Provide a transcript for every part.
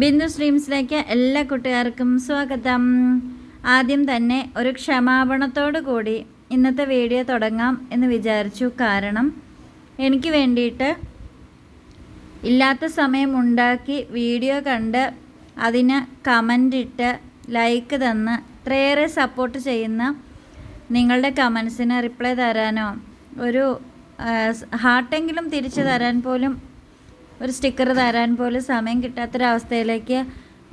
ബിന്ദു സ്ട്രീംസിലേക്ക് എല്ലാ കൂട്ടുകാർക്കും സ്വാഗതം. ആദ്യം തന്നെ ഒരു ക്ഷമാപണത്തോടു കൂടി ഇന്നത്തെ വീഡിയോ തുടങ്ങാം എന്ന് വിചാരിച്ചു. കാരണം എനിക്ക് വേണ്ടിയിട്ട് ഇല്ലാത്ത സമയം ഉണ്ടാക്കി വീഡിയോ കണ്ട് അതിന് കമന്റ് ഇട്ട് ലൈക്ക് തന്ന് ഇത്രയേറെ സപ്പോർട്ട് ചെയ്യുന്ന നിങ്ങളുടെ കമൻസിന് റിപ്ലൈ തരാനോ? ഒരു ഹാർട്ടെങ്കിലും തിരിച്ചു തരാൻ പോലും ഒരു സ്റ്റിക്കർ തരാൻ പോലും സമയം കിട്ടാത്തൊരവസ്ഥയിലേക്ക്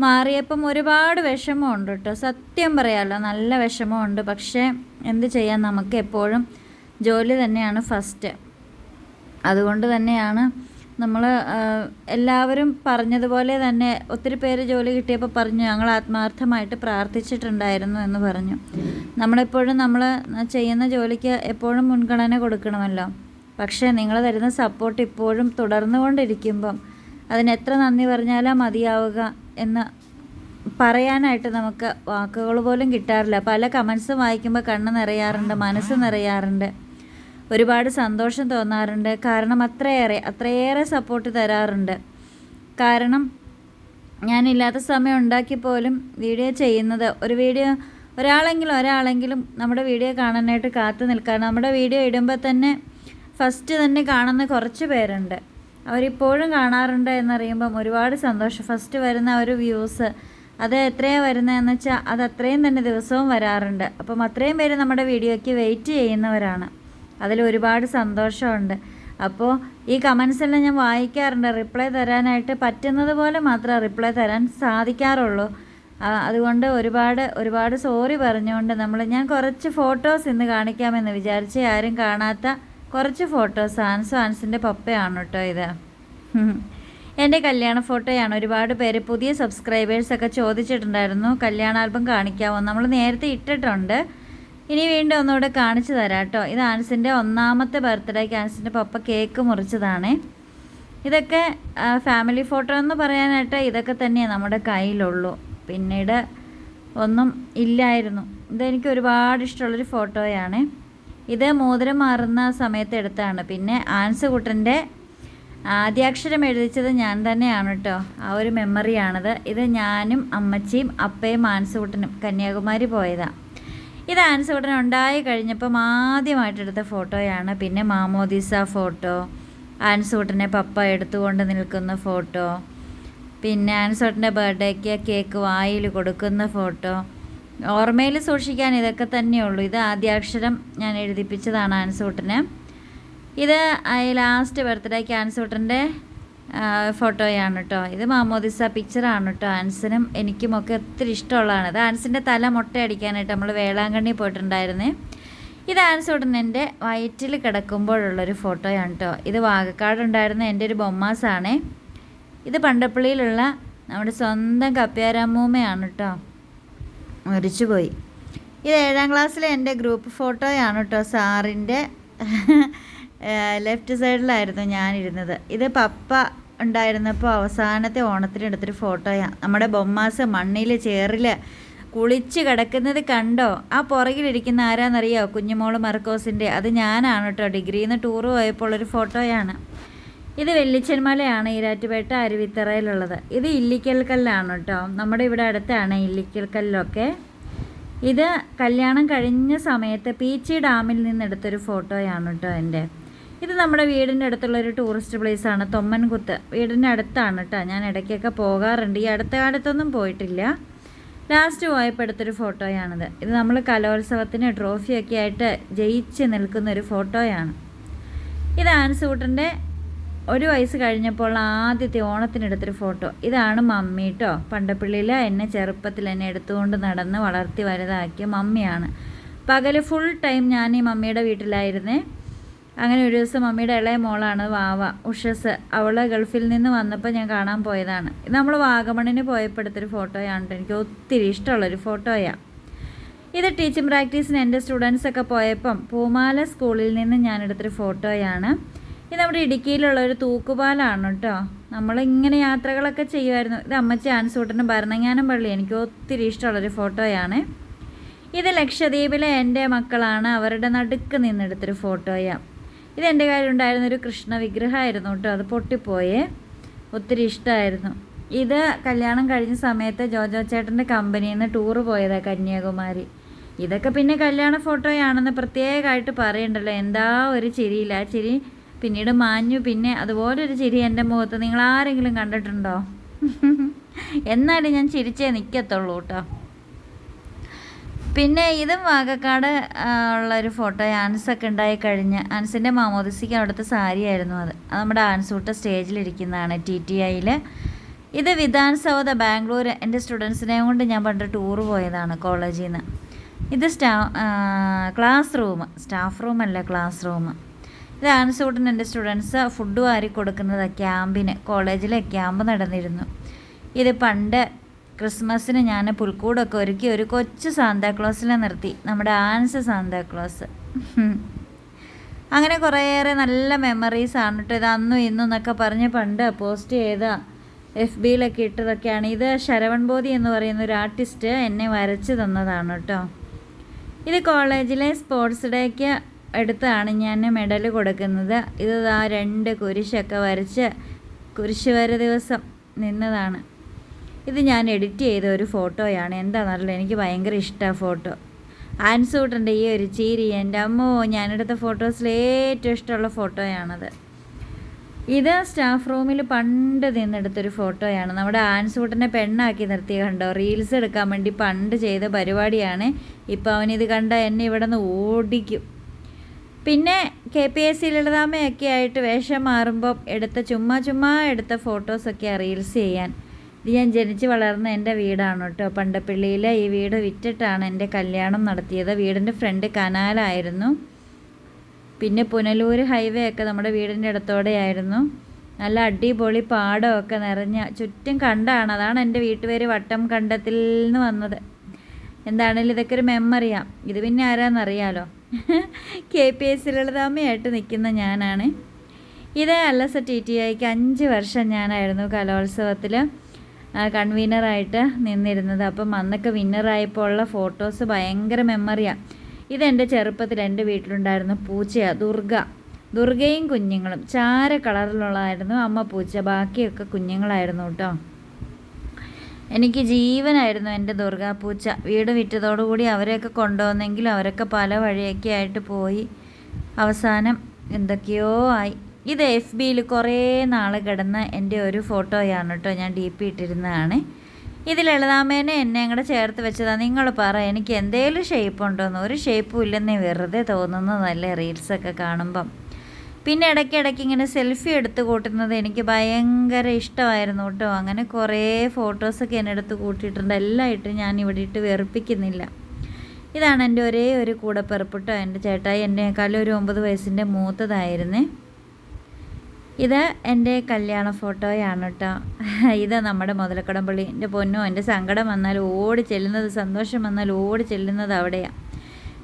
മാറിയപ്പം ഒരുപാട് വിഷമമുണ്ട് കേട്ടോ. സത്യം പറയാമല്ലോ നല്ല വിഷമമുണ്ട്. പക്ഷേ എന്ത് ചെയ്യാൻ നമുക്ക് എപ്പോഴും ജോലി തന്നെയാണ് ഫസ്റ്റ് അതുകൊണ്ട് തന്നെയാണ് നമ്മൾ എല്ലാവരും പറഞ്ഞതുപോലെ തന്നെ ഒത്തിരി പേര് ജോലി കിട്ടിയപ്പോൾ പറഞ്ഞു ഞങ്ങൾ ആത്മാർത്ഥമായിട്ട് പ്രാർത്ഥിച്ചിട്ടുണ്ടായിരുന്നു എന്ന് പറഞ്ഞു. നമ്മളെപ്പോഴും നമ്മൾ ചെയ്യുന്ന ജോലിക്ക് എപ്പോഴും മുൻഗണന കൊടുക്കണമല്ലോ. പക്ഷേ നിങ്ങൾ തരുന്ന സപ്പോർട്ട് ഇപ്പോഴും തുടർന്നുകൊണ്ടിരിക്കുമ്പം അതിന് എത്ര നന്ദി പറഞ്ഞാലാ മതിയാവുക എന്ന് പറയാനായിട്ട് നമുക്ക് വാക്കുകൾ പോലും കിട്ടാറില്ല. പല കമൻസും വായിക്കുമ്പോൾ കണ്ണ് നിറയാറുണ്ട് മനസ്സ് നിറയാറുണ്ട്. ഒരുപാട് സന്തോഷം തോന്നാറുണ്ട്. കാരണം അത്രയേറെ അത്രയേറെ സപ്പോർട്ട് തരാറുണ്ട്. കാരണം ഞാനില്ലാത്ത സമയം ഉണ്ടാക്കി പോലും വീഡിയോ ചെയ്യുന്നത് ഒരു വീഡിയോ ഒരാളെങ്കിലും ഒരാളെങ്കിലും നമ്മുടെ വീഡിയോ കാണാനായിട്ട് കാത്തു നിൽക്കാറ് നമ്മുടെ വീഡിയോ ഇടുമ്പോൾ തന്നെ ഫസ്റ്റ് തന്നെ കാണുന്ന കുറച്ച് പേരുണ്ട്. അവരിപ്പോഴും കാണാറുണ്ട് എന്നറിയുമ്പം ഒരുപാട് സന്തോഷം. ഫസ്റ്റ് വരുന്ന ഒരു വ്യൂസ് അത് എത്രയാണ് വരുന്നതെന്ന് വെച്ചാൽ അത് അത്രയും തന്നെ ദിവസവും വരാറുണ്ട്. അപ്പം അത്രയും പേര് നമ്മുടെ വീഡിയോയ്ക്ക് വെയിറ്റ് ചെയ്യുന്നവരാണ്. അതിൽ ഒരുപാട് സന്തോഷമുണ്ട്. അപ്പോൾ ഈ കമൻസെല്ലാം ഞാൻ വായിക്കാറുണ്ട്. റിപ്ലൈ തരാനായിട്ട് പറ്റുന്നത് പോലെ മാത്രമേ റിപ്ലൈ തരാൻ സാധിക്കാറുള്ളൂ. അതുകൊണ്ട് ഒരുപാട് ഒരുപാട് സോറി പറഞ്ഞുകൊണ്ട് നമ്മൾ ഞാൻ കുറച്ച് ഫോട്ടോസ് ഇന്ന് കാണിക്കാമെന്ന് വിചാരിച്ച് ആരും കാണാത്ത കുറച്ച് ഫോട്ടോസ് ആൻസ് ആൻസിന്റെ പപ്പയാണ് കേട്ടോ ഇത്. എന്റെ കല്യാണ ഫോട്ടോയാണ്. ഒരുപാട് പേര് പുതിയ സബ്സ്ക്രൈബേഴ്സൊക്കെ ചോദിച്ചിട്ടുണ്ടായിരുന്നു. കല്യാണ ആൽബം കാണിക്കാമോ നമ്മൾ നേരത്തെ ഇട്ടിട്ടുണ്ട്. ഇനി വീണ്ടും ഒന്നുകൂടെ കാണിച്ചു തരാം കേട്ടോ. ഇത് ആൻസിന്റെ ഒന്നാമത്തെ ബർത്ത്ഡേക്ക് ആൻസിന്റെ പപ്പ കേക്ക് മുറിച്ചതാണ്. ഇതൊക്കെ ഫാമിലി ഫോട്ടോ എന്ന് പറയാനായിട്ട് ഇതൊക്കെ തന്നെയാണ് നമ്മുടെ കയ്യിലുള്ളൂ. പിന്നീട് ഒന്നും ഇല്ലായിരുന്നു. ഇതെനിക്ക് ഒരുപാട് ഇഷ്ടമുള്ളൊരു ഫോട്ടോയാണ് ഇത് മോതിരം മാറുന്ന സമയത്ത് എടുത്താണ്. പിന്നെ ആൻസ് കുട്ടന്റെ ആദ്യാക്ഷരം എഴുതിച്ചത് ഞാൻ തന്നെയാണ് കേട്ടോ. ആ ഒരു മെമ്മറിയാണത്. ഇത് ഞാനും അമ്മച്ചിയും അപ്പയും ആൻസുകുട്ടനും കന്യാകുമാരി പോയതാണ് ഇത് ആൻസുകുട്ടൻ ഉണ്ടായി കഴിഞ്ഞപ്പം ആദ്യമായിട്ടെടുത്ത ഫോട്ടോയാണ്. പിന്നെ മാമോദിസ ഫോട്ടോ ആൻസുകുട്ടനെ പപ്പ എടുത്തുകൊണ്ട് നിൽക്കുന്ന ഫോട്ടോ പിന്നെ ആൻസുകുട്ടന്റെ ബർത്ത്ഡേക്ക് കേക്ക് വായിൽ കൊടുക്കുന്ന ഫോട്ടോ ഓർമ്മയിൽ സൂക്ഷിക്കാൻ ഇതൊക്കെ തന്നെയുള്ളൂ ഇത് ആദ്യാക്ഷരം ഞാൻ എഴുതിപ്പിച്ചതാണ് ആൻസൂട്ടിന്. ഇത് ലാസ്റ്റ് ബർത്ത്ഡേക്ക് ആൻസൂട്ടന്റെ ഫോട്ടോയാണ് കേട്ടോ ഇത് മാമോദിസ പിക്ചറാണ് കേട്ടോ ആൻസിനും എനിക്കുമൊക്കെ ഒത്തിരി ഇഷ്ടമുള്ളതാണ്. ഇത് ആൻസിന്റെ തല മുട്ടയടിക്കാനായിട്ട് നമ്മൾ വേളാങ്കണ്ണി പോയിട്ടുണ്ടായിരുന്നേ. ഇത് ആൻസൂട്ടൻ എന്റെ വയറ്റിൽ കിടക്കുമ്പോഴുള്ളൊരു ഫോട്ടോയാണ് കേട്ടോ ഇത് വാഗക്കാട് ഉണ്ടായിരുന്ന എന്റെ ഒരു ബൊമ്മാസാണേ. ഇത് പണ്ടപ്പള്ളിയിലുള്ള നമ്മുടെ സ്വന്തം കപ്പ്യാരമ്മൂമ്മയാണ് കേട്ടോ മരിച്ചുപോയി. ഇത് ഏഴാം ക്ലാസ്സിലെ എന്റെ ഗ്രൂപ്പ് ഫോട്ടോയാണ് കേട്ടോ സാറിന്റെ. ലെഫ്റ്റ് സൈഡിലായിരുന്നു ഞാനിരുന്നത്. ഇത് പപ്പ ഉണ്ടായിരുന്നപ്പോൾ അവസാനത്തെ ഓണത്തിനെടുത്തൊരു ഫോട്ടോയാണ് നമ്മുടെ ബൊമ്മാസ് മണ്ണിൽ ചേറിൽ കുളിച്ച് കിടക്കുന്നത് കണ്ടോ? ആ പുറകിലിരിക്കുന്ന ആരാന്നറിയോ? കുഞ്ഞുമോൾ മർക്കോസിന്റെ. അത് ഞാനാണ് കേട്ടോ ഡിഗ്രിയിൽ നിന്ന് ടൂറ് പോയപ്പോൾ ഒരു ഫോട്ടോയാണ്. ഇത് വെള്ളിച്ചന്മലയാണ് ഈരാറ്റുപേട്ട അരുവിത്തറയിലുള്ളത്. ഇത് ഇല്ലിക്കൽ കല്ലാണ് കേട്ടോ നമ്മുടെ ഇവിടെ അടുത്താണ് ഇല്ലിക്കൽ കല്ലൊക്കെ ഇത് കല്യാണം കഴിഞ്ഞ സമയത്ത് പീച്ചി ഡാമിൽ നിന്നെടുത്തൊരു ഫോട്ടോയാണ് കേട്ടോ എന്റെ. ഇത് നമ്മുടെ വീടിന്റെ അടുത്തുള്ള ഒരു ടൂറിസ്റ്റ് പ്ലേസാണ് തൊമ്മൻകുത്ത്. വീടിന്റെ അടുത്താണ് കേട്ടോ ഞാൻ ഇടയ്ക്കൊക്കെ പോകാറുണ്ട്. ഈ അടുത്ത കാലത്തൊന്നും പോയിട്ടില്ല. ലാസ്റ്റ് പോയപ്പോൾ എടുത്തൊരു ഫോട്ടോയാണിത്. ഇത് നമ്മൾ കലോത്സവത്തിന് ട്രോഫിയൊക്കെ ആയിട്ട് ജയിച്ച് നിൽക്കുന്ന ഒരു ഫോട്ടോയാണ്. ഇത് ആൻസൂട്ടന്റെ ഒരു വയസ്സ് കഴിഞ്ഞപ്പോൾ ആദ്യത്തെ ഓണത്തിനെടുത്തൊരു ഫോട്ടോ. ഇതാണ് മമ്മി കേട്ടോ പണ്ടപ്പള്ളിയിൽ എന്നെ ചെറുപ്പത്തിൽ എന്നെ എടുത്തുകൊണ്ട് നടന്ന് വളർത്തി വലുതാക്കിയ മമ്മിയാണ്. പകൽ ഫുൾ ടൈം ഞാൻ ഈ മമ്മിയുടെ വീട്ടിലായിരുന്നേ. അങ്ങനെ ഒരു ദിവസം മമ്മിയുടെ ഇളയ മോളാണ് വാവ ഉഷസ്. അവൾ ഗൾഫിൽ നിന്ന് വന്നപ്പോൾ ഞാൻ കാണാൻ പോയതാണ്. ഇത് നമ്മൾ വാഗമണിന് പോയപ്പോഴത്തൊരു ഫോട്ടോയാണ് എനിക്ക് ഒത്തിരി ഇഷ്ടമുള്ളൊരു ഫോട്ടോയാണ് ഇത് ടീച്ചിങ് പ്രാക്ടീസിന് എന്റെ സ്റ്റുഡൻസൊക്കെ പോയപ്പം പൂമാല സ്കൂളിൽ നിന്ന് ഞാൻ എടുത്തൊരു ഫോട്ടോയാണ്. ഇത് നമ്മുടെ ഇടുക്കിയിലുള്ള ഒരു തൂക്കുപാലാണ് കേട്ടോ. നമ്മളിങ്ങനെ യാത്രകളൊക്കെ ചെയ്യുമായിരുന്നു. ഇത് അമ്മച്ചി ആൻസൂട്ടന്റെ ഭരണങ്ങാനം പള്ളി എനിക്ക് ഒത്തിരി ഇഷ്ടമുള്ളൊരു ഫോട്ടോയാണ്. ഇത് ലക്ഷദ്വീപിലെ എന്റെ മക്കളാണ്. അവരുടെ നടുക്ക് നിന്നെടുത്തൊരു ഫോട്ടോയാണ് ഇത് എന്റെ ഉണ്ടായിരുന്ന ഒരു കൃഷ്ണ വിഗ്രഹമായിരുന്നു കേട്ടോ. അത് പൊട്ടിപ്പോയേ. ഒത്തിരി ഇഷ്ടമായിരുന്നു. ഇത് കല്യാണം കഴിഞ്ഞ സമയത്ത് ജോജോ ചേട്ടന്റെ കമ്പനിയിൽ നിന്ന് ടൂറ് പോയതാണ് കന്യാകുമാരി. ഇതൊക്കെ പിന്നെ കല്യാണ ഫോട്ടോയാണെന്ന് പ്രത്യേകമായിട്ട് പറയണ്ടല്ലോ. എന്താ ഒരു ചിരിയില്ല. ആ ചിരി പിന്നീട് മാഞ്ഞു പിന്നെ അതുപോലൊരു ചിരി എന്റെ മുഖത്ത് നിങ്ങൾ ആരെങ്കിലും കണ്ടിട്ടുണ്ടോ? എന്നാലും ഞാൻ ചിരിച്ചേ നിൽക്കത്തുള്ളൂ കേട്ടോ. പിന്നെ ഇതും വാഗക്കാട് ഉള്ളൊരു ഫോട്ടോ ആൻസൊക്കെ ഉണ്ടായി കഴിഞ്ഞ് ആൻസിന്റെ മാമോദിസിക്ക് അവിടുത്തെ സാരിയായിരുന്നു അത്. അത് നമ്മുടെ ആൻസൂട്ട സ്റ്റേജിലിരിക്കുന്നതാണ് ടി ടി ഐയിൽ ഇത് വിധാൻസൗദ ബാംഗ്ലൂർ എന്റെ സ്റ്റുഡൻസിനെ കൊണ്ട് ഞാൻ പണ്ട് ടൂർ പോയതാണ് കോളേജിൽ നിന്ന് ഇത് സ്റ്റാ ക്ലാസ് റൂം സ്റ്റാഫ് റൂം അല്ല ക്ലാസ് റൂം. ഇത് കൂട്ടിന് എന്റെ സ്റ്റുഡൻസ് ഫുഡ് വാരി കൊടുക്കുന്നത് ക്യാമ്പിന്. കോളേജിലെ ക്യാമ്പ് നടന്നിരുന്നു. ഇത് പണ്ട് ക്രിസ്മസിന് ഞാൻ പുൽക്കൂടൊക്കെ ഒരുക്കി ഒരു കൊച്ചു സാന്താക്ലോസിനെ നിർത്തി. നമ്മുടെ ആൻസ് സാന്താക്ലോസ് അങ്ങനെ കുറേയേറെ നല്ല മെമ്മറീസ് ആണ് കേട്ടോ ഇത് അന്നും ഇന്നും എന്നൊക്കെ പറഞ്ഞ് പണ്ട് പോസ്റ്റ് ചെയ്ത എഫ് ബിയിലൊക്കെ ഇട്ടതൊക്കെയാണ്. ഇത് ശരവൺ ബോധി എന്ന് പറയുന്ന ഒരു ആർട്ടിസ്റ്റ് എന്നെ വരച്ച് തന്നതാണ് കേട്ടോ ഇത് കോളേജിലെ സ്പോർട്സ് ഡേക്ക് എടുത്താണ് ഞാൻ മെഡൽ കൊടുക്കുന്നത്. ഇത് ആ രണ്ട് കുരിശൊക്കെ വരച്ച് കുരിശ് വര ദിവസം നിന്നതാണ്. ഇത് ഞാൻ എഡിറ്റ് ചെയ്ത ഒരു ഫോട്ടോയാണ്. എന്താണെന്നറിയില്ല എനിക്ക് ഭയങ്കര ഇഷ്ടമാണ് ഫോട്ടോ. ആൻസൂട്ടന്റെ ഈ ഒരു ചീരി എന്റെ അമ്മോ ഞാനെടുത്ത ഫോട്ടോസിൽ ഏറ്റവും ഇഷ്ടമുള്ള ഫോട്ടോയാണത്. ഇത് സ്റ്റാഫ് റൂമിൽ പണ്ട് നിന്നെടുത്തൊരു ഫോട്ടോയാണ്. നമ്മുടെ ആൻസൂട്ടനെ പെണ്ണാക്കി നിർത്തിയ കണ്ടോ? റീൽസ് എടുക്കാൻ വേണ്ടി പണ്ട് ചെയ്ത പരിപാടിയാണ്. ഇപ്പോൾ അവനിത് കണ്ട എന്നെ ഇവിടെ നിന്ന് ഓടിക്കും. പിന്നെ കെ പി എസ് സി ലളിതാമ്മയൊക്കെ ആയിട്ട് വേഷം മാറുമ്പോൾ എടുത്ത ചുമ്മാ ചുമ്മാ എടുത്ത ഫോട്ടോസൊക്കെ റീൽസ് ചെയ്യാൻ. ഇത് ഞാൻ ജനിച്ച് വളർന്ന എന്റെ വീടാണ് കേട്ടോ. പണ്ടപ്പള്ളിയിൽ ഈ വീട് വിറ്റിട്ടാണ് എന്റെ കല്യാണം നടത്തിയത്. വീടിന്റെ ഫ്രണ്ട് കനാലായിരുന്നു. പിന്നെ പുനലൂർ ഹൈവേ ഒക്കെ നമ്മുടെ വീടിന്റെ അടുത്തോടെയായിരുന്നു നല്ല അടിപൊളി പാടമൊക്കെ നിറഞ്ഞ ചുറ്റും കണ്ടാണ്. അതാണ് എന്റെ വീട്ടുപേര് വട്ടം കണ്ടത്തിൽ നിന്ന് വന്നത്. എന്താണേലും ഇതൊക്കെ ഒരു മെമ്മറിയാണ് ഇത് പിന്നെ ആരാന്നറിയാലോ. കെ പി എസ് ലളിതാമ്മയായിട്ട് നിൽക്കുന്ന ഞാനാണ്. ഇത് എൽ എസ് ടി ടി ഐക്ക് അഞ്ച് വർഷം ഞാനായിരുന്നു കലോത്സവത്തിൽ കൺവീനറായിട്ട് നിന്നിരുന്നത്. അപ്പം അന്നൊക്കെ വിന്നറായപ്പോൾ ഉള്ള ഫോട്ടോസ് ഭയങ്കര മെമ്മറിയാണ് ഇതെന്റെ ചെറുപ്പത്തിൽ എന്റെ വീട്ടിലുണ്ടായിരുന്ന പൂച്ചയാണ് ദുർഗ. ദുർഗയും കുഞ്ഞുങ്ങളും. ചാര കളറിലുള്ളതായിരുന്നു അമ്മ പൂച്ച. ബാക്കിയൊക്കെ കുഞ്ഞുങ്ങളായിരുന്നു കേട്ടോ. എനിക്ക് ജീവനായിരുന്നു എന്റെ ദുർഗാപ്പൂച്ച വീട് വിറ്റതോടുകൂടി അവരെയൊക്കെ കൊണ്ടുവന്നെങ്കിലും അവരൊക്കെ പല വഴിയൊക്കെ ആയിട്ട് പോയി. അവസാനം എന്തൊക്കെയോ ആയി. ഇത് എഫ് ബിയിൽ കുറേ നാൾ കിടന്ന എന്റെ ഒരു ഫോട്ടോയാണ് കേട്ടോ ഞാൻ ഡി പി ഇട്ടിരുന്നതാണ്. ഇത് ലളിതാമേനെ എന്നെ അങ്ങോട്ട് ചേർത്ത് വെച്ചതാണ് നിങ്ങൾ പറ എനിക്ക് എന്തേലും ഷേപ്പ് ഉണ്ടോയെന്ന് ഒരു ഷേപ്പും ഇല്ലെന്നേ വെറുതെ തോന്നുന്നതല്ലേ റീൽസൊക്കെ കാണുമ്പം. പിന്നെ ഇടയ്ക്കിടയ്ക്ക് ഇങ്ങനെ സെൽഫി എടുത്ത് കൂട്ടുന്നത് എനിക്ക് ഭയങ്കര ഇഷ്ടമായിരുന്നു കേട്ടോ. അങ്ങനെ കുറേ ഫോട്ടോസൊക്കെ എന്നെ എടുത്ത് കൂട്ടിയിട്ടുണ്ട്. എല്ലാം ഇട്ട് ഞാൻ ഇവിടെ ഇട്ട് വെറുപ്പിക്കുന്നില്ല. ഇതാണ് എന്റെ ഒരേ ഒരു കൂടപ്പിറപ്പിട്ടോ എന്റെ ചേട്ടായി എന്നെക്കാളും ഒരു ഒമ്പത് വയസ്സിന്റെ മൂത്തതായിരുന്നേ. ഇത് എന്റെ കല്യാണ ഫോട്ടോയാണ് കേട്ടോ. ഇത് നമ്മുടെ മുതലക്കടമ്പള്ളി എന്റെ പൊന്നോ എന്റെ സങ്കടം വന്നാൽ ഓടി ചെല്ലുന്നത് സന്തോഷം വന്നാൽ ഓടി ചെല്ലുന്നത് അവിടെയാണ്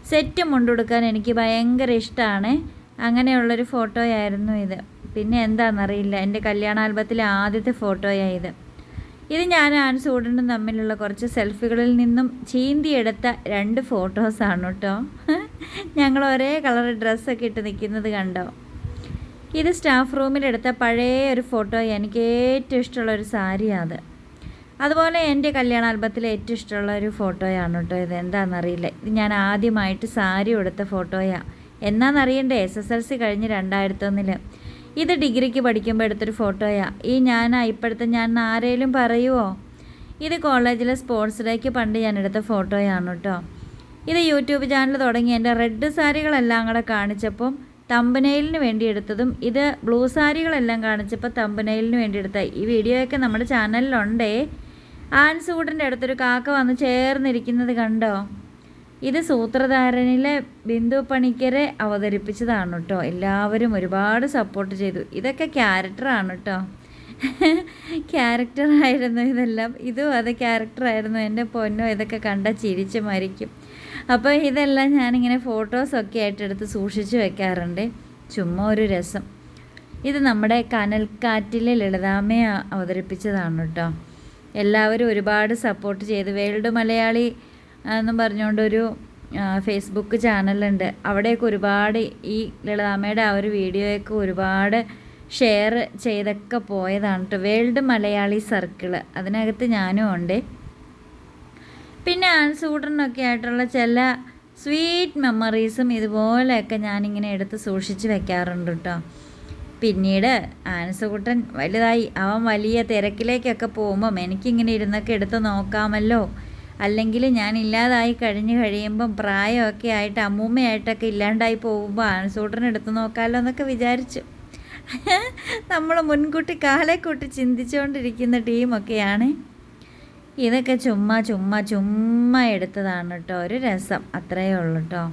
സെറ്റ് മുണ്ടുടുക്കാൻ എനിക്ക് ഭയങ്കര ഇഷ്ടമാണ്. അങ്ങനെയുള്ളൊരു ഫോട്ടോയായിരുന്നു ഇത്. പിന്നെ എന്താണെന്നറിയില്ല എന്റെ കല്യാണ ആൽബത്തിലെ ആദ്യത്തെ ഫോട്ടോയായത് ഇത്. ഞാൻ ആൻസ് ഉടനും തമ്മിലുള്ള കുറച്ച് സെൽഫികളിൽ നിന്നും ചീന്തിയെടുത്ത രണ്ട് ഫോട്ടോസാണ് കേട്ടോ. ഞങ്ങൾ ഒരേ കളർ ഡ്രസ്സൊക്കെ ഇട്ട് നിൽക്കുന്നത് കണ്ടോ? ഇത് സ്റ്റാഫ് റൂമിലെടുത്ത പഴയ ഒരു ഫോട്ടോ എനിക്ക് ഏറ്റവും ഇഷ്ടമുള്ള ഒരു സാരിയാണ് അത്. അതുപോലെ എന്റെ കല്യാണ ആൽബത്തിലെ ഏറ്റവും ഇഷ്ടമുള്ള ഒരു ഫോട്ടോയാണ് കേട്ടോ ഇത്. എന്താണെന്നറിയില്ല ഇത് ഞാൻ ആദ്യമായിട്ട് സാരി എടുത്ത ഫോട്ടോയാണ് എന്നാണെന്നറിയണ്ടേ എസ് എസ് എൽ സി കഴിഞ്ഞ് രണ്ടായിരത്തൊന്നിൽ ഇത് ഡിഗ്രിക്ക് പഠിക്കുമ്പോൾ എടുത്തൊരു ഫോട്ടോയാണ് ഈ ഞാൻ ഇപ്പോഴത്തെ ഞാൻ ആരേലും പറയുമോ ഇത് കോളേജിലെ സ്പോർട്സ് ഡേക്ക് പണ്ട് ഞാൻ എടുത്ത ഫോട്ടോയാണ് കേട്ടോ ഇത് യൂട്യൂബ് ചാനൽ തുടങ്ങി എന്റെ റെഡ് സാരികളെല്ലാം കൂടെ കാണിച്ചപ്പം തമ്പനയിലിന് വേണ്ടി എടുത്തതും ഇത് ബ്ലൂ സാരികളെല്ലാം കാണിച്ചപ്പോൾ തമ്പനയിലിന് വേണ്ടി എടുത്ത ഈ വീഡിയോയൊക്കെ നമ്മുടെ ചാനലിലുണ്ടേ. ആൻസൂട്ടിന്റെ അടുത്തൊരു കാക്ക വന്ന് ചേർന്നിരിക്കുന്നത് കണ്ടോ? ഇത് സൂത്രധാരനിലെ ബിന്ദു പണിക്കരെ അവതരിപ്പിച്ചതാണ് കേട്ടോ. എല്ലാവരും ഒരുപാട് സപ്പോർട്ട് ചെയ്തു. ഇതൊക്കെ ക്യാരക്ടറാണ് കേട്ടോ. ക്യാരക്ടറായിരുന്നു ഇതെല്ലാം. ഇതും അത് ക്യാരക്ടറായിരുന്നു എന്റെ പൊന്നോ ഇതൊക്കെ കണ്ട ചിരിച്ച് മരിക്കും. അപ്പോൾ ഇതെല്ലാം ഞാനിങ്ങനെ ഫോട്ടോസൊക്കെ ആയിട്ട് എടുത്ത് സൂക്ഷിച്ച് വെക്കാറുണ്ട്. ചുമ്മാ ഒരു രസം. ഇത് നമ്മുടെ കനൽക്കാറ്റിലെ ലളിതാമ്മയെ അവതരിപ്പിച്ചതാണ് കേട്ടോ. എല്ലാവരും ഒരുപാട് സപ്പോർട്ട് ചെയ്ത്. വേൾഡ് മലയാളി എന്നും പറഞ്ഞുകൊണ്ടൊരു ഫേസ്ബുക്ക് ചാനലുണ്ട് അവിടെയൊക്കെ ഒരുപാട് ഈ ലളിതാമ്മയുടെ ആ ഒരു വീഡിയോയൊക്കെ ഒരുപാട് ഷെയർ ചെയ്തൊക്കെ പോയതാണ് കേട്ടോ വേൾഡ് മലയാളി സർക്കിൾ അതിനകത്ത് ഞാനും ഉണ്ട്. പിന്നെ ആൻസൂട്ടറിനൊക്കെ ആയിട്ടുള്ള ചില സ്വീറ്റ് മെമ്മറീസും ഇതുപോലെയൊക്കെ ഞാനിങ്ങനെ എടുത്ത് സൂക്ഷിച്ച് വെക്കാറുണ്ട് കേട്ടോ പിന്നീട് ആൻസുകുട്ടൻ വലുതായി. അവൻ വലിയ തിരക്കിലേക്കൊക്കെ പോകുമ്പം എനിക്കിങ്ങനെ ഇരുന്നൊക്കെ എടുത്ത് നോക്കാമല്ലോ. അല്ലെങ്കിൽ ഞാൻ ഇല്ലാതായി കഴിഞ്ഞ് കഴിയുമ്പം പ്രായമൊക്കെ ആയിട്ട് അമ്മൂമ്മയായിട്ടൊക്കെ ഇല്ലാണ്ടായി പോകുമ്പോൾ ആൺസൂട്ടറിന് എടുത്ത് നോക്കാമല്ലോ എന്നൊക്കെ വിചാരിച്ചു. നമ്മൾ മുൻകൂട്ടി കാലെ കൂട്ടി ചിന്തിച്ചുകൊണ്ടിരിക്കുന്ന ടീമൊക്കെയാണ്. ഇതൊക്കെ ചുമ്മാ ചുമ്മാ ചുമ്മാ എടുത്തതാണ് കേട്ടോ ഒരു രസം. അത്രയേ ഉള്ളൂ കേട്ടോ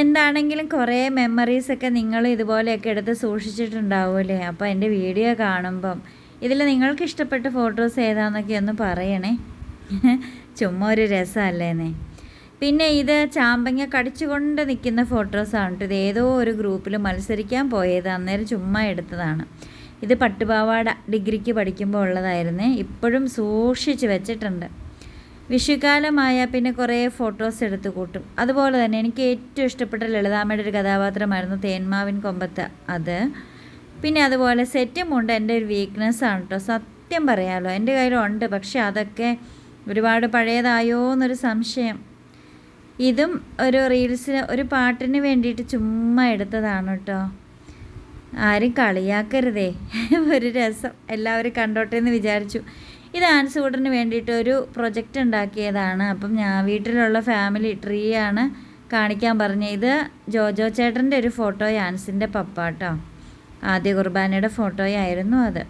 എന്താണെങ്കിലും കുറേ മെമ്മറീസൊക്കെ നിങ്ങൾ ഇതുപോലെയൊക്കെ എടുത്ത് സൂക്ഷിച്ചിട്ടുണ്ടാവുമല്ലേ അപ്പോൾ എന്റെ വീഡിയോ കാണുമ്പം ഇതിൽ നിങ്ങൾക്ക് ഇഷ്ടപ്പെട്ട ഫോട്ടോസ് ഏതാണെന്നൊക്കെ ഒന്ന് പറയണേ. ചുമ്മാ ഒരു രസമല്ലേന്നേ. പിന്നെ ഇത് ചാമ്പങ്ങ കടിച്ചുകൊണ്ട് നിൽക്കുന്ന ഫോട്ടോസാണ് ഇത് ഏതോ ഒരു ഗ്രൂപ്പിൽ മത്സരിക്കാൻ പോയത്. അന്നേരം ചുമ്മാ എടുത്തതാണ്. ഇത് പട്ടുപാവാട ഡിഗ്രിക്ക് പഠിക്കുമ്പോൾ ഉള്ളതായിരുന്നേ. ഇപ്പോഴും സൂക്ഷിച്ച് വെച്ചിട്ടുണ്ട്. വിഷുക്കാലമായ പിന്നെ കുറേ ഫോട്ടോസ് എടുത്ത് കൂട്ടും. അതുപോലെ തന്നെ എനിക്ക് ഏറ്റവും ഇഷ്ടപ്പെട്ട ലളിതാമ്മയുടെ ഒരു കഥാപാത്രമായിരുന്നു തേന്മാവിൻ കൊമ്പത്ത്. അത് പിന്നെ അതുപോലെ സെറ്റും ഉണ്ട്. എന്റെ ഒരു വീക്ക്നെസ്സാണ് കേട്ടോ. സത്യം പറയാമല്ലോ എന്റെ കയ്യിലുണ്ട്. പക്ഷേ അതൊക്കെ ഒരുപാട് പഴയതായോ എന്നൊരു സംശയം. ഇതും ഒരു റീൽസിന് ഒരു പാട്ടിന് വേണ്ടിയിട്ട് ചുമ്മാ എടുത്തതാണ് കേട്ടോ. ആരും കളിയാക്കരുതേ. ഒരു രസം. എല്ലാവരും കണ്ടോട്ടെ എന്ന് വിചാരിച്ചു. ഇത് ആൻസ് ആൻസൂട്ടറിന് വേണ്ടിയിട്ട് ഒരു പ്രൊജക്റ്റ് ഉണ്ടാക്കിയതാണ്. അപ്പം ഞാൻ വീട്ടിലുള്ള ഫാമിലി ട്രീ ആണ് കാണിക്കാൻ പറഞ്ഞത്. ഇത് ജോജോ ചേട്ടന്റെ ഒരു ഫോട്ടോ ആൻസിന്റെ പപ്പ കേട്ടോ. ആദ്യ കുർബാനയുടെ ഫോട്ടോയായിരുന്നു അത്.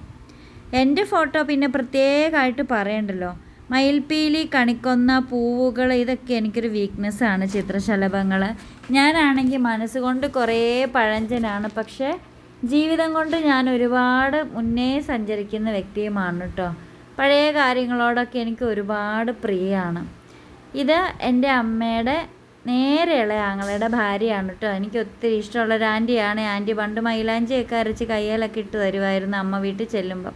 എന്റെ ഫോട്ടോ പിന്നെ പ്രത്യേകമായിട്ട് പറയണ്ടല്ലോ. മയിൽപ്പീലി കണിക്കൊന്ന പൂവുകൾ ഇതൊക്കെ എനിക്കൊരു വീക്ക്നെസ്സാണ് ചിത്രശലഭങ്ങൾ ഞാനാണെങ്കിൽ മനസ്സുകൊണ്ട് കുറേ പഴഞ്ചനാണ് പക്ഷേ ജീവിതം കൊണ്ട് ഞാൻ ഒരുപാട് മുന്നേ സഞ്ചരിക്കുന്ന വ്യക്തിയുമാണ് കേട്ടോ പഴയ കാര്യങ്ങളോടൊക്കെ എനിക്ക് ഒരുപാട് പ്രിയമാണ് ഇത് എന്റെ അമ്മയുടെ നേരെയുള്ള ആങ്ങളുടെ ഭാര്യയാണ് കേട്ടോ എനിക്ക് ഒത്തിരി ഇഷ്ടമുള്ള ഒരു ആന്റിയാണ്. ആന്റി പണ്ട് മൈലാഞ്ചിയൊക്കെ അരച്ച് കയ്യിലൊക്കെ ഇട്ട് തരുമായിരുന്നു അമ്മ വീട്ടിൽ ചെല്ലുമ്പം.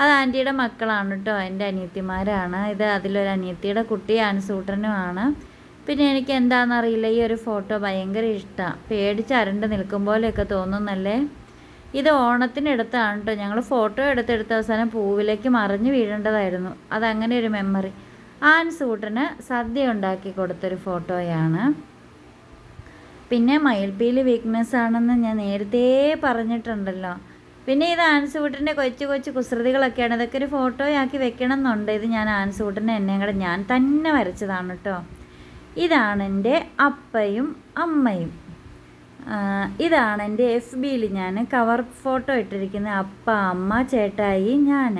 അത് ആന്റിയുടെ മക്കളാണ് കേട്ടോ എന്റെ അനിയത്തിമാരാണ്. ഇത് അതിലൊരു അനിയത്തിയുടെ കുട്ടി ആൻസൂട്ടനുമാണ് പിന്നെ എനിക്ക് എന്താണെന്നറിയില്ല ഈ ഒരു ഫോട്ടോ ഭയങ്കര ഇഷ്ടമാണ് പേടിച്ച് അരണ്ട് നിൽക്കും പോലെയൊക്കെ തോന്നുന്നല്ലേ? ഇത് ഓണത്തിനെടുത്താണ് കേട്ടോ. ഞങ്ങൾ ഫോട്ടോ എടുത്തെടുത്ത അവസാനം പൂവിലേക്ക് മറിഞ്ഞു വീഴേണ്ടതായിരുന്നു. അതങ്ങനെ ഒരു മെമ്മറി ആൻസൂട്ടന് സദ്യ ഉണ്ടാക്കി കൊടുത്തൊരു ഫോട്ടോയാണ്. പിന്നെ മയിൽപ്പീലി വീക്ക്നെസ് ആണെന്ന് ഞാൻ നേരത്തെ പറഞ്ഞിട്ടുണ്ടല്ലോ. പിന്നെ ഇത് ആൻസൂട്ടിന്റെ കൊച്ചു കൊച്ചു കുസൃതികളൊക്കെയാണ്. ഇതൊക്കെ ഒരു ഫോട്ടോയാക്കി വെക്കണം എന്നുണ്ട് ഇത് ഞാൻ ആൻസൂട്ടിനെ എന്നെ കൂടെ ഞാൻ തന്നെ വരച്ചതാണ് കേട്ടോ ഇതാണ് എന്റെ അപ്പയും അമ്മയും. ഇതാണ് എന്റെ എഫ് ബിയിൽ ഞാൻ കവർ ഫോട്ടോ ഇട്ടിരിക്കുന്ന അപ്പ അമ്മ ചേട്ടായി ഞാൻ.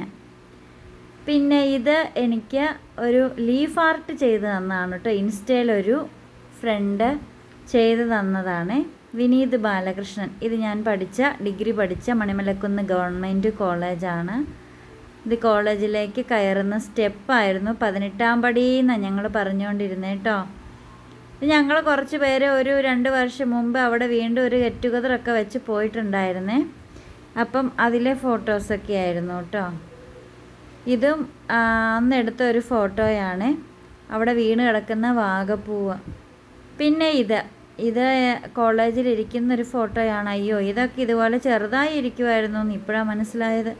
പിന്നെ ഇത് എനിക്ക് ഒരു ലീഫ് ആർട്ട് ചെയ്ത് തന്നതാണ് കേട്ടോ ഇൻസ്റ്റയിലൊരു ഫ്രണ്ട് ചെയ്ത് തന്നതാണ്. വിനീത് ബാലകൃഷ്ണൻ. ഇത് ഞാൻ പഠിച്ച ഡിഗ്രി പഠിച്ച മണിമലക്കുന്ന് ഗവൺമെന്റ് കോളേജാണ്. ഇത് കോളേജിലേക്ക് കയറുന്ന സ്റ്റെപ്പായിരുന്നു പതിനെട്ടാം പടിയെന്നാണ് ഞങ്ങൾ പറഞ്ഞുകൊണ്ടിരുന്നത് കേട്ടോ ഞങ്ങൾ കുറച്ച് പേര് ഒരു രണ്ട് വർഷം മുമ്പ് അവിടെ വീണ്ടും ഒരു ഗെറ്റ് ടുഗദറൊക്കെ വെച്ച് പോയിട്ടുണ്ടായിരുന്നേ. അപ്പം അതിലെ ഫോട്ടോസൊക്കെ ആയിരുന്നു കേട്ടോ ഇതും അന്നെടുത്ത ഒരു ഫോട്ടോയാണ് അവിടെ വീണ് കിടക്കുന്ന വാഗപ്പൂവ്. പിന്നെ ഇത്. ഇത് കോളേജിൽ ഇരിക്കുന്ന ഒരു ഫോട്ടോയാണ്. അയ്യോ ഇതൊക്കെ ഇതുപോലെ ചെറുതായി ഇരിക്കുമായിരുന്നു എന്ന് ഇപ്പോഴാണ് മനസ്സിലായത്.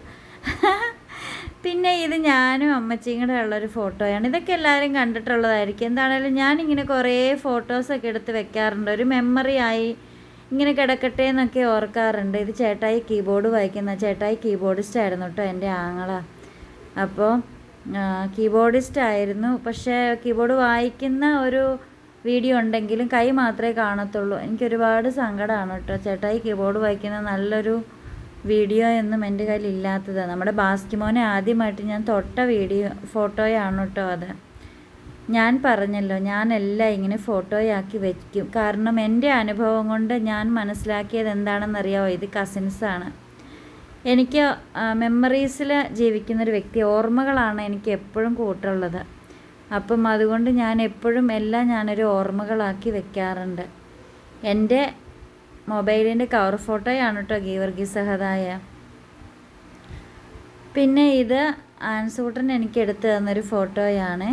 പിന്നെ ഇത് ഞാനും അമ്മച്ചിയും കൂടെ ഉള്ളൊരു ഫോട്ടോയാണ്. ഇതൊക്കെ എല്ലാവരും കണ്ടിട്ടുള്ളതായിരിക്കും. എന്താണേലും ഞാനിങ്ങനെ കുറേ ഫോട്ടോസൊക്കെ എടുത്ത് വെക്കാറുണ്ട്. ഒരു മെമ്മറി ആയി ഇങ്ങനെ കിടക്കട്ടെ എന്നൊക്കെ ഓർക്കാറുണ്ട്. ഇത് ചേട്ടായി കീബോർഡ് വായിക്കുന്ന ചേട്ടായി കീബോർഡിസ്റ്റ് ആയിരുന്നു കേട്ടോ എന്റെ ആങ്ങള. അപ്പോൾ കീബോർഡിസ്റ്റ് ആയിരുന്നു. പക്ഷേ കീബോർഡ് വായിക്കുന്ന ഒരു വീഡിയോ ഉണ്ടെങ്കിലും കൈ മാത്രമേ കാണത്തുള്ളൂ. എനിക്ക് ഒരുപാട് സങ്കടമാണ് കേട്ടോ. ചേട്ടായി കീബോർഡ് വായിക്കുന്ന നല്ലൊരു വീഡിയോ ഒന്നും എന്റെ കയ്യിൽ ഇല്ലാത്തത് നമ്മുടെ ബാസ്കിമോനെ ആദ്യമായിട്ട് ഞാൻ തൊട്ട വീഡിയോ ഫോട്ടോയാണ് കേട്ടോ അത്. ഞാൻ പറഞ്ഞല്ലോ ഞാനെല്ലാം ഇങ്ങനെ ഫോട്ടോയാക്കി വയ്ക്കും കാരണം എന്റെ അനുഭവം കൊണ്ട് ഞാൻ മനസ്സിലാക്കിയത് എന്താണെന്നറിയാമോ ഇത് കസിൻസാണ് എനിക്ക് മെമ്മറീസിൽ ജീവിക്കുന്നൊരു വ്യക്തി ഓർമ്മകളാണ് എനിക്ക് എപ്പോഴും കൂട്ടുള്ളത്. അപ്പം അതുകൊണ്ട് ഞാൻ എപ്പോഴും എല്ലാം ഞാനൊരു ഓർമ്മകളാക്കി വെക്കാറുണ്ട്. എന്റെ മൊബൈലിന്റെ കവർ ഫോട്ടോയാണ് കേട്ടോ ഗീവർഗി സഹതായ. പിന്നെ ഇത് ആൻസൂട്ടൻ എനിക്ക് എടുത്തു തന്നൊരു ഫോട്ടോയാണ്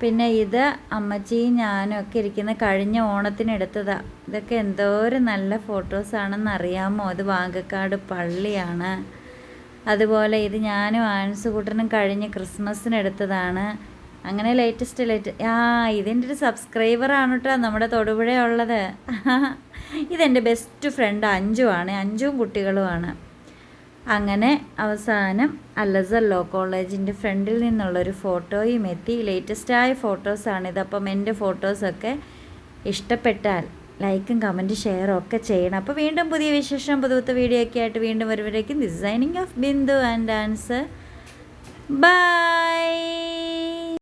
പിന്നെ ഇത് അമ്മച്ചിയും ഞാനും ഒക്കെ ഇരിക്കുന്ന കഴിഞ്ഞ ഓണത്തിന് എടുത്തതാ. ഇതൊക്കെ എന്തോരം നല്ല ഫോട്ടോസാണെന്ന് അറിയാമോ അത് വാങ്കക്കാട് പള്ളിയാണ്. അതുപോലെ ഇത് ഞാനും ആൻസുകൂട്ടനും കഴിഞ്ഞ് ക്രിസ്മസിന് എടുത്തതാണ് അങ്ങനെ ലേറ്റസ്റ്റ് ലേറ്റ് ആ ഇതെന്റെ ഒരു സബ്സ്ക്രൈബറാണ് കേട്ടോ നമ്മുടെ തൊടുപുഴ ഉള്ളത്. ഇതെന്റെ ബെസ്റ്റ് ഫ്രണ്ട് അഞ്ചുമാണ് അഞ്ചും കുട്ടികളുമാണ് അങ്ങനെ അവസാനം അലസർ ലോ കോളേജിന്റെ ഫ്രണ്ടിൽ നിന്നുള്ളൊരു ഫോട്ടോയും എത്തി. ലേറ്റസ്റ്റായ ഫോട്ടോസാണിത് അപ്പം എന്റെ ഫോട്ടോസൊക്കെ ഇഷ്ടപ്പെട്ടാൽ ലൈക്കും കമന്റ് ഷെയറും ഒക്കെ ചെയ്യണം. അപ്പോൾ വീണ്ടും പുതിയ വിശേഷം പുതുപുത്ത വീഡിയോ ഒക്കെ ആയിട്ട് വീണ്ടും വരുമ്പോഴേക്കും designing of Bindu and dance by